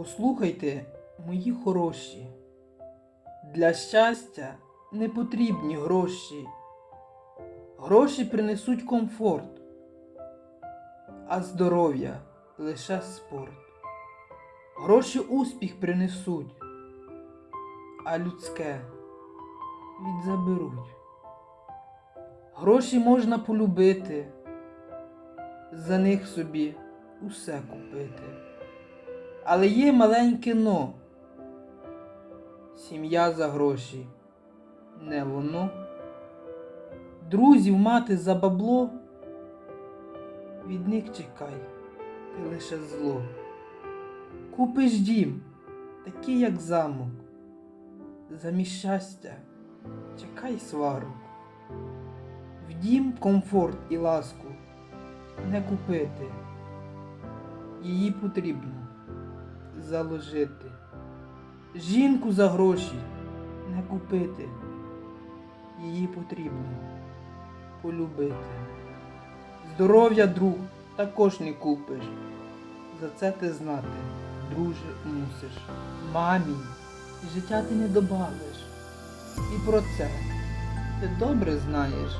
Послухайте, мої хороші, для щастя не потрібні гроші. Гроші принесуть комфорт, а здоров'я лише спорт. Гроші успіх принесуть, а людське відзаберуть. Гроші можна полюбити, за них собі усе купити. Але є маленьке но. Сім'я за гроші не воно. Друзів мати за бабло. Від них чекай, ти лише зло. Купиш дім, такий, як замок. Замість щастя чекай сварок. В дім комфорт і ласку не купити. Її потрібно заложити. Жінку за гроші не купити. Її потрібно полюбити. Здоров'я, друг, також не купиш. За це ти знати, друже, мусиш. Мамі, життя ти не добавиш. І про це ти добре знаєш.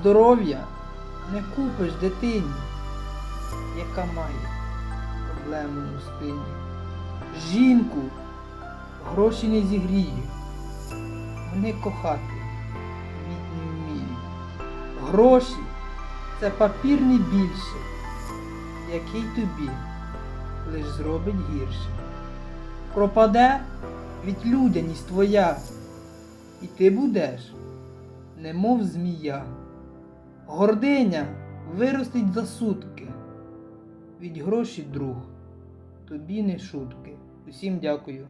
Здоров'я не купиш дитині, яка має проблему у спині. Жінку гроші не зігріють, вони кохати вміть не вміють. Гроші це папір не більше, який тобі лиш зробить гірше. Пропаде відлюдяність твоя, і ти будеш, немов змія. Гординя виростить за сутки. Від гроші друг, тобі не шутки. Усім дякую.